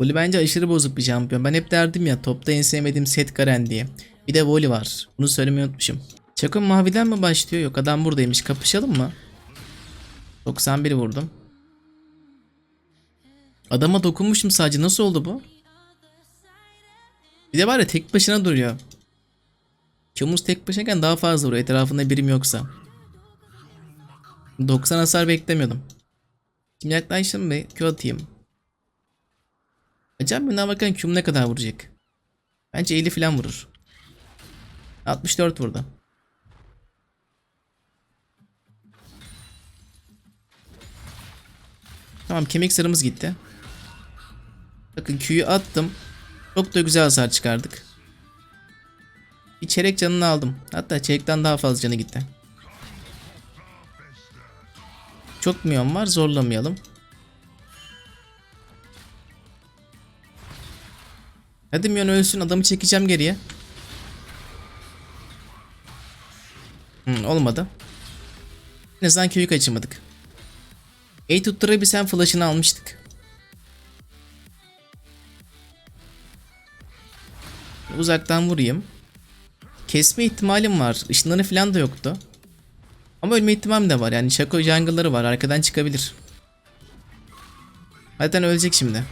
Voli bence aşırı bozuk bir şampiyon. Ben hep derdim ya topta en sevmediğim set Garen diye. Bir de Voli var. Bunu söylemeyi unutmuşum. Çakın maviden mi başlıyor? Yok adam buradaymış. Kapışalım mı? 91 vurdum. Adama dokunmuşum sadece. Nasıl oldu bu? Bir de var ya tek başına duruyor. Q'muz tek başınayken daha fazla vuruyor etrafında birim yoksa. 90 hasar beklemiyordum. Şimdi yaklaştım ve Q atayım. Acaba bundan bakalım Q'm ne kadar vuracak. Bence 50 falan vurur. 64 vurdu. Tamam kemik sarımız gitti. Bakın Q'yu attım. Çok da güzel hasar çıkardık. Bir çeyrek canını aldım. Hatta çeyrekten daha fazla canı gitti. Çok milyon var zorlamayalım. Hadi milyon ölsün adamı çekeceğim geriye. Hmm, olmadı. En azından köyü kaçırmadık. Ey tutturabilsem flash'ını almıştık. Uzaktan vurayım. Kesme ihtimalim var. Işınları falan da yoktu. Ama ölme ihtimalim de var. Yani Shaco jungle'ları var. Arkadan çıkabilir. Zaten ölecek şimdi.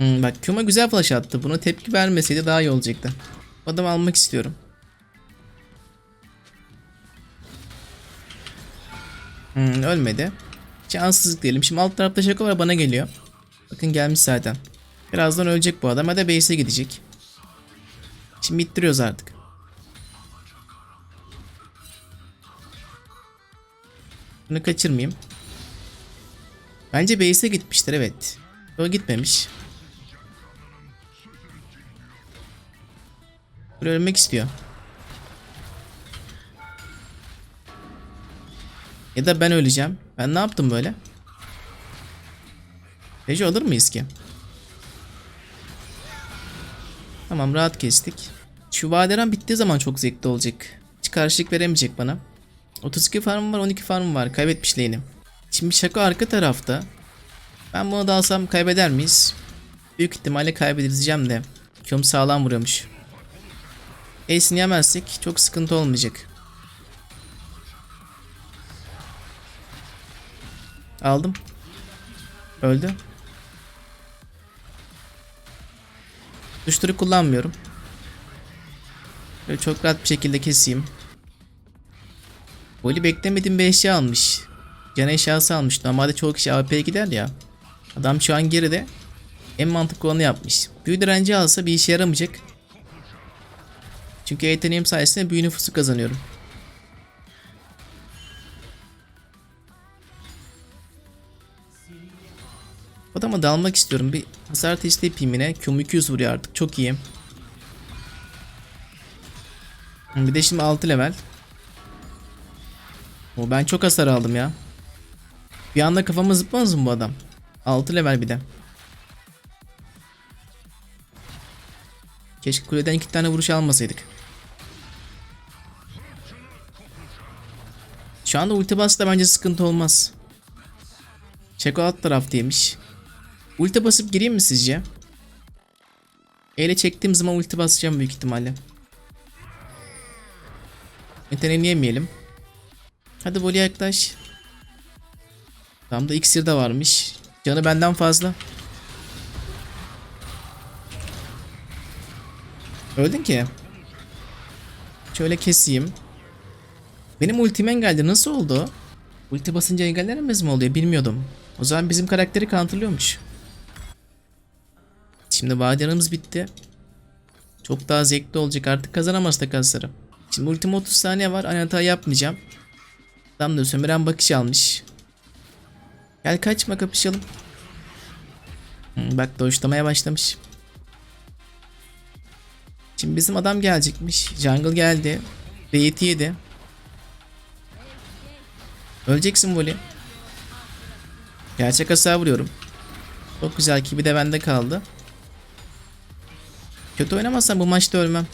Hmm, bak Kuma güzel flash attı. Buna tepki vermeseydi daha iyi olacaktı. Adam almak istiyorum. Hmm, ölmedi. Şanssızlık diyelim. Şimdi alt tarafta Shaco var bana geliyor. Bakın gelmiş zaten. Birazdan ölecek bu adam. Hadi base'e gidecek. Şimdi bittiriyoruz artık. Bunu kaçırmayayım. Bence base'e gitmiştir evet. O gitmemiş. Ölmek istiyor. Ya da ben öleceğim. Ben ne yaptım böyle? Peki alır mıyız ki? Tamam rahat kestik. Şu vaderen bittiği zaman çok zevkli olacak. Hiç karşılık veremeyecek bana. 32 farm var 12 farm var. Kaybetmiş lane'im. Şimdi şaka arka tarafta. Ben bunu da alsam kaybeder miyiz? Büyük ihtimalle kaybederiz diyeceğim de. Q'm sağlam vuruyormuş. Ace'ini yemezsek çok sıkıntı olmayacak. Aldım. Öldü. Düştürü kullanmıyorum. Böyle çok rahat bir şekilde keseyim. Voli beklemediğim bir eşya almış. Can eşyası almış. Normalde çoğu kişi AWP'ye gider ya. Adam şu an geride. En mantıklı olanı yapmış. Büyü direnci alsa bir işe yaramayacak. Çünkü yeteneğim sayesinde büyü nüfusu kazanıyorum. Adama dalmak istiyorum. Bir hasar testi yapayım yine. Q'm 200 vuruyor artık. Çok iyi. Bir de şimdi 6 level. O ben çok hasar aldım ya. Bir anda kafama zıplamaz mı bu adam? 6 level bir de. Keşke kuleden iki tane vuruş almasaydık. Şu anda ulti bastı bence sıkıntı olmaz. Çeko alt taraftaymış. Ulti basıp gireyim mi sizce? Ele çektiğim zaman ulti basacağım büyük ihtimalle. Yeteneğini. Hadi voley yaklaş. Tam da iksir de varmış. Canı benden fazla. Öldün ki. Şöyle keseyim. Benim ultim engeldi. Nasıl oldu? Ulti basınca engellenemez mi oluyor bilmiyordum. O zaman bizim karakteri counterlıyormuş. Şimdi vaderanımız bitti. Çok daha zevkli olacak artık kazanamaz takasları. Şimdi ultim 30 saniye var aynı hata yapmayacağım. Tam da sömüren bakış almış. Gel kaçma kapışalım. Hmm, bak doğuşlamaya başlamış. Şimdi bizim adam gelecekmiş. Jungle geldi. Bait yedi. Öleceksin voley. Gerçek hasar vuruyorum. Çok güzel ki bir de bende kaldı. Kötü oynamazsam bu maçta ölmem.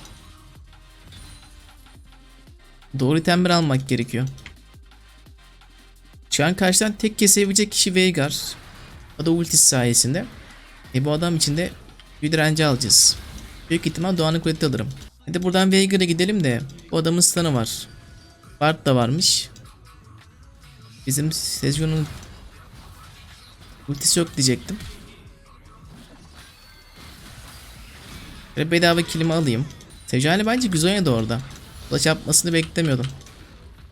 Doğru itemleri almak gerekiyor. Şu an karşıdan tek kesebilecek kişi Veigar. O da ultisi sayesinde. E bu adam için de bir direnci alacağız. Büyük ihtimal Doğan'ın kuleti alırım. Hadi buradan Veigar'a gidelim de bu adamın stun'ı var. Bart da varmış. Bizim Sezion'un ultisi yok diyecektim. Böyle bedava kilimi alayım. Sejani bence güzel oynadı orada. Flash yapmasını beklemiyordum.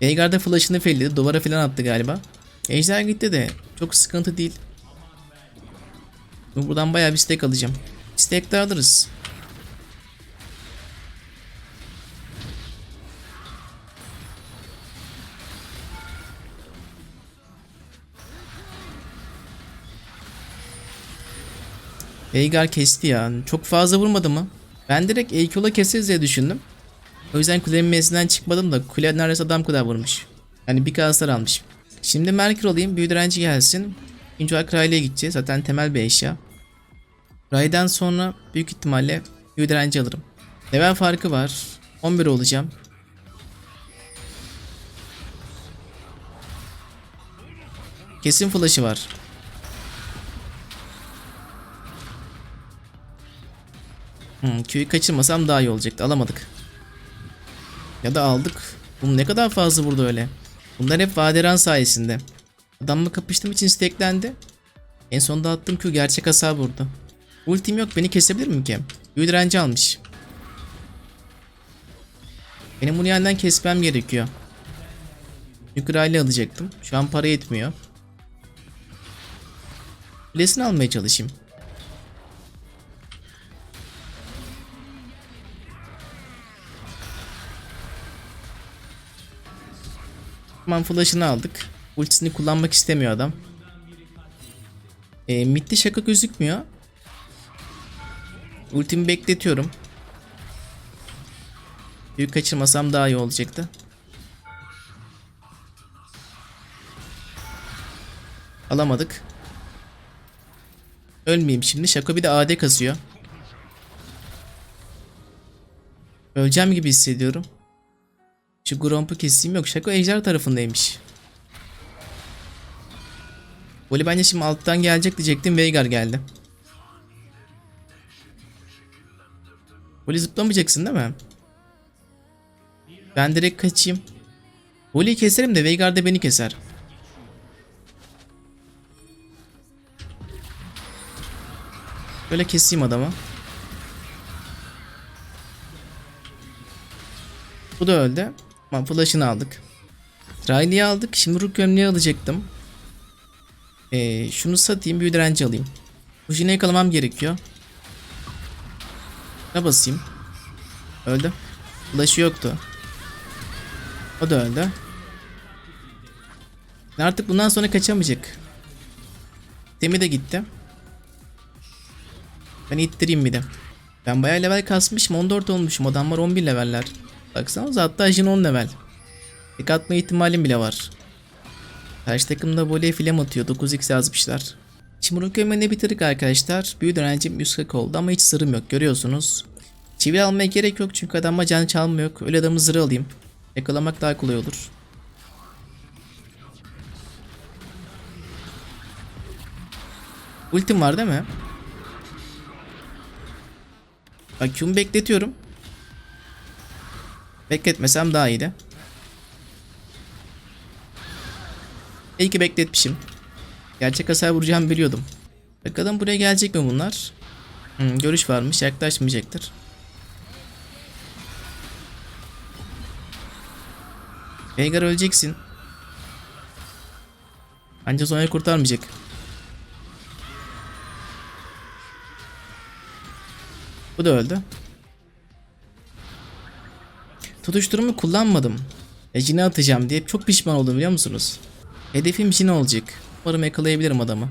Veigar da flash'ını felledi. Duvara falan attı galiba. Ejder gitti de çok sıkıntı değil. Buradan bayağı bir stack alacağım. Stack de alırız. Veigar kesti ya. Çok fazla vurmadı mı? Ben direkt Eikyola keseriz diye düşündüm. O yüzden kulenin mezzinden çıkmadım da kule neredeyse adam kadar vurmuş. Yani bir hasar almış. Şimdi Merkür olayım. Büyü direnci gelsin. İkinci olarak Rayleigh gideceğiz. Zaten temel bir eşya. Ray'den sonra büyük ihtimalle büyü direnci alırım. Level farkı var. 11 olacağım. Kesin flash'ı var. Hmm, Q'yu kaçırmasam daha iyi olacaktı. Alamadık. Ya da aldık. Bu ne kadar fazla vurdu öyle. Bunlar hep Vaderan sayesinde. Adamla kapıştığım için steklendi. En sonunda attığım Q gerçek hasar vurdu. Ultim yok beni kesebilir mi ki? Büyü direnci almış. Benim bunu yandan kesmem gerekiyor. Yukarı alacaktım. Şu an para yetmiyor. Kulesini almaya çalışayım. Tamam flash'ını aldık. Ultisini kullanmak istemiyor adam. E, midde şaka gözükmüyor. Ultimi bekletiyorum. Büyük kaçırmasam daha iyi olacaktı. Alamadık. Ölmeyeyim şimdi. Şaka bir de AD kasıyor. Öleceğim gibi hissediyorum. Şu Gromp'u keseyim yok. Şako ejder tarafındaymış. Voli bence şimdi alttan gelecek diyecektim. Veigar geldi. Voli zıplamayacaksın değil mi? Ben direkt kaçayım. Voli'yi keserim de Veigar da beni keser. Böyle keseyim adamı. Bu da öldü. Tamam flash'ını aldık. Riley'i aldık. Şimdi Rook gömleği alacaktım. Ee, şunu satayım. Bir direnci alayım. Kujin'i yakalamam gerekiyor. Ne basayım? Öldü. Flash'ı yoktu. O da öldü. Artık bundan sonra kaçamayacak. Demi de gitti. Ben ittireyim bir de. Ben bayağı level kasmışım. 14 olmuşum. Adamlar 11 leveller. Baksanıza hatta Jin 10 level. Tek atma ihtimalim bile var. Karşı takımda voley film atıyor. 9x yazmışlar. Şimdi gömeni bitirdik arkadaşlar. Büyü direncim 140 oldu ama hiç sırrım yok görüyorsunuz. Çivi almaya gerek yok çünkü adamma can çalmıyor. Öyle adamı zırh alayım. Yakalamak daha kolay olur. Ultim var değil mi? Bak Q'mu bekletiyorum. Bekletmesem daha iyiydi. İyi ki bekletmişim. Gerçek hasar vuracağımı biliyordum. Bakalım buraya gelecek mi bunlar? Hmm, görüş varmış yaklaşmayacaktır. Veigar öleceksin. Ancak Zonya'yı kurtarmayacak. Bu da öldü. Tutuşturumu kullanmadım. E, Jin'e atacağım diye çok pişman oldum biliyor musunuz? Hedefim Jin olacak. Umarım yakalayabilirim adamı.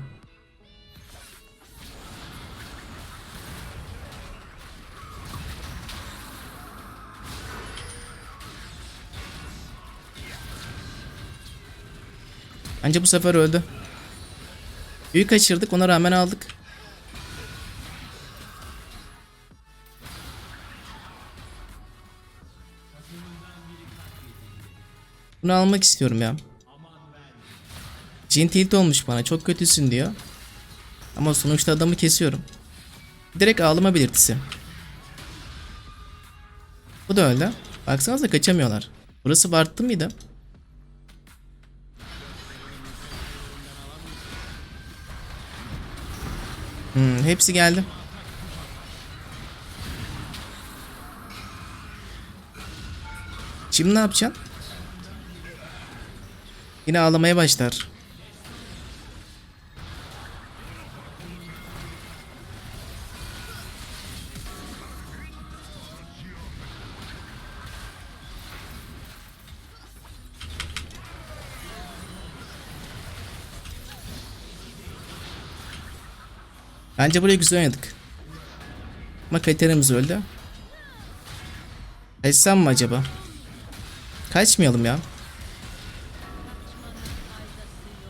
Bence bu sefer öldü. Büyük kaçırdık ona rağmen aldık. Bunu almak istiyorum ya. Jin olmuş bana çok kötüsün diyor. Ama sonuçta adamı kesiyorum. Direkt ağlama belirtisi. Bu da öyle. Baksanıza kaçamıyorlar. Burası Bartlı mıydı? Hmm, hepsi geldi. Şimdi ne yapacaksın? Yine ağlamaya başlar. Bence burayı güzel oynadık. Ama kriterimiz öldü. Kaçsam mı acaba? Kaçmayalım ya.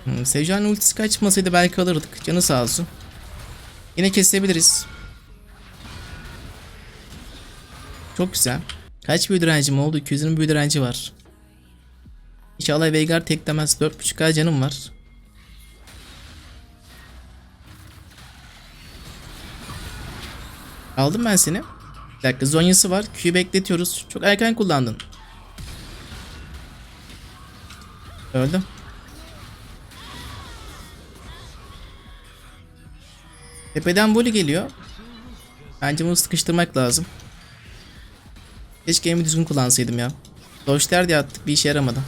Hmm, Sejuani ultisi kaçmasaydı belki alırdık. Canı sağ olsun. Yine kesebiliriz. Çok güzel. Kaç büyü direncim oldu? 220 büyü direnci var. İnşallah Veigar teklemez. 4.5k canım var. Aldım ben seni. Bir dakika zonyası var. Q'yu bekletiyoruz. Çok erken kullandın. Öldüm. Tepeden voley geliyor. Bence bunu sıkıştırmak lazım. Keşke aim'i düzgün kullansaydım ya. Doşter diye attık bir işe yaramadı.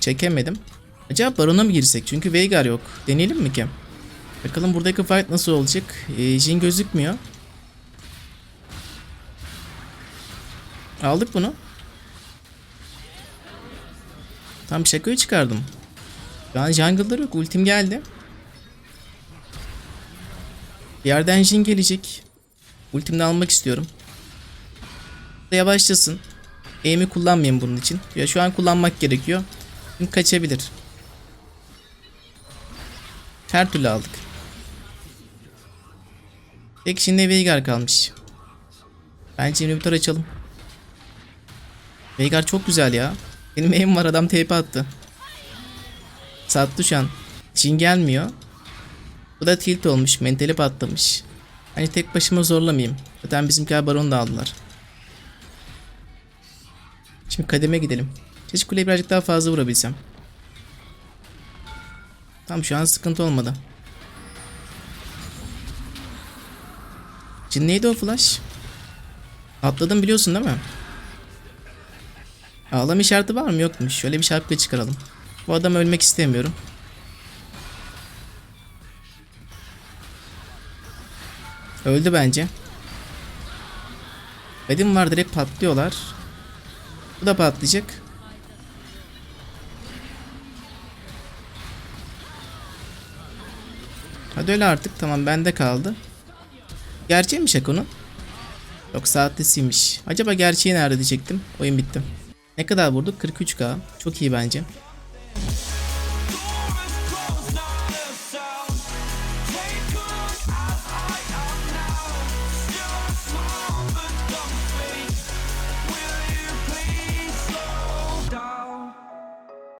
Çekemedim. Acaba barona mı girsek? Çünkü Veigar yok. Deneyelim mi ki? Bakalım buradaki fight nasıl olacak? Ee, Jin gözükmüyor. Aldık bunu. Tam şakayı çıkardım. An jungle'lar yok. Ultim geldi. Bir yerden Jin gelecek. Ultimini almak istiyorum. Yavaşlasın. Aim'i kullanmayayım bunun için. Ya şu an kullanmak gerekiyor. Çünkü kaçabilir. Her türlü aldık. Tek şimdi Veigar kalmış. Bence inhibitor açalım. Veigar çok güzel ya. Benim aim var adam TP attı. Sattı şu. Jin gelmiyor. Bu da tilt olmuş. Mentali patlamış. Hani tek başıma zorlamayayım. Zaten bizimkiler baron da aldılar. Şimdi kademe gidelim. Keşke kuleyi birazcık daha fazla vurabilsem. Tam şu an sıkıntı olmadı. Jin neydi o flash? Atladım biliyorsun değil mi? Ağlam işareti var mı yokmuş. Şöyle bir şapka çıkaralım. Bu adam ölmek istemiyorum. Öldü bence. Bedim var direkt patlıyorlar. Bu da patlayacak. Hadi öyle artık. Tamam bende kaldı. Gerçeği mi Şako'nun? Yok saatlisiymiş. Acaba gerçeği nerede diyecektim. Oyun bitti. Ne kadar vurduk? 43k. Çok iyi bence.